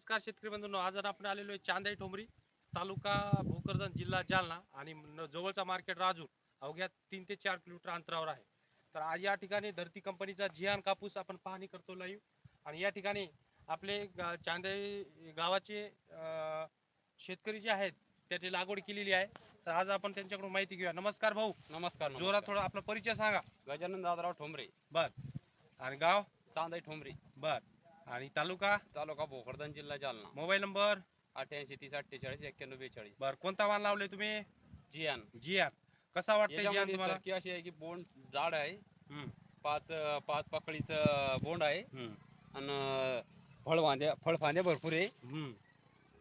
नमस्कार शेतकरी बंधूंनो आज आपण आलेलो आहे चांदाई ठोंबरी तालुका भोकरदन जिल्हा जालना आणि जवळचा मार्केट राजूर अवघ्या तीन ते चार किलोमीटर अंतरावर आहे. तर आज या ठिकाणी धरती कंपनीचा जिहान कापूस आपण पाहणी करतो लाईव्ह आणि या ठिकाणी आपले गा- चांदाई गावाचे शेतकरी जे आहेत त्याची लागवड केलेली आहे. तर आज आपण त्यांच्याकडून माहिती घेऊया. नमस्कार भाऊ. नमस्कार. जोरात. थोडा आपला परिचय सांगा. गजानन दादराव ठोंबरे. बर. आणि गाव? चांदाई ठोंबरे. बर. आणि तालुका? तालुका भोकरदन जिल्हा जालना. Mobile number? अठ्याऐंशी तीस अठ्ठेचाळीस एक्क्याण्णव बेचाळीस. बर कोणता वाण लावले तुम्ही? जियान. जियान. कसा वाटतंय जियान याच्यामध्ये तुम्हाला? सरकी अशी आहे की बोंड जाड आहे. हम्म, पाच पाच पकडीचं बोंड आहे. हम्म, आणि फळफांद्या फळफांद्या भरपूर आहे. हम्म.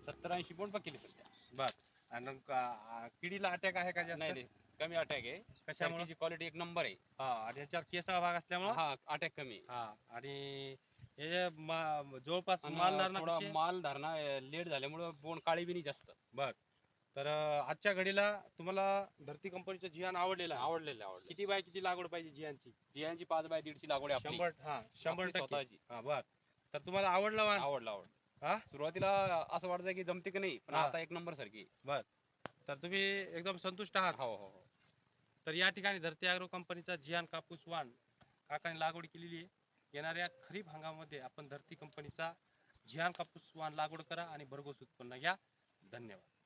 सत्तर ऐंशी बोंड पकडली सध्या. बर. आणि का- किडीला अटॅक आहे का जास्त? नाही नाही. कमी अटॅक आहे. कशामुळे? क्वालिटी एक नंबर आहे. हा आणि ह्याच्यावर केसळा भाग असल्यामुळे? हा अटॅक कमी आहे. हा आणि हे मा- जवळपास आणि माल धरणा थोडा आहे? माल धरणा लेट झाल्यामुळे बोंड काळी बी नाही जास्त. बर. तर अं, आजच्या घडीला तुम्हाला धरती कंपनीचं जियान आवडलेलं आहे. आवडलेलं आवडले किती बाय किती लागवड पाहिजे जियानची जियांची पाच बाय दीडची लागवड आहे आपली. शंभर हा शंभर आपली टक्के. स्वतःची. हा बर. तर तुम्हाला आवडलं आवडलं आवडलं. हा? सुरुवातीला असं वाटतं की जमते की नाही पण हा. आता एक नंबर सारखी तर तुम्ही एकदम संतुष्ट आहात? हो हो हो. तर या ठिकाणी धरती अॅग्रो कंपनीचा जियान कापूस वाण काकाने लागवड केलेली आहे. येणाऱ्या खरीप हंगामामध्ये आपण धरती कंपनीचा जियान कापूस वाण लागवड करा आणि भरघोस उत्पन्न घ्या. धन्यवाद.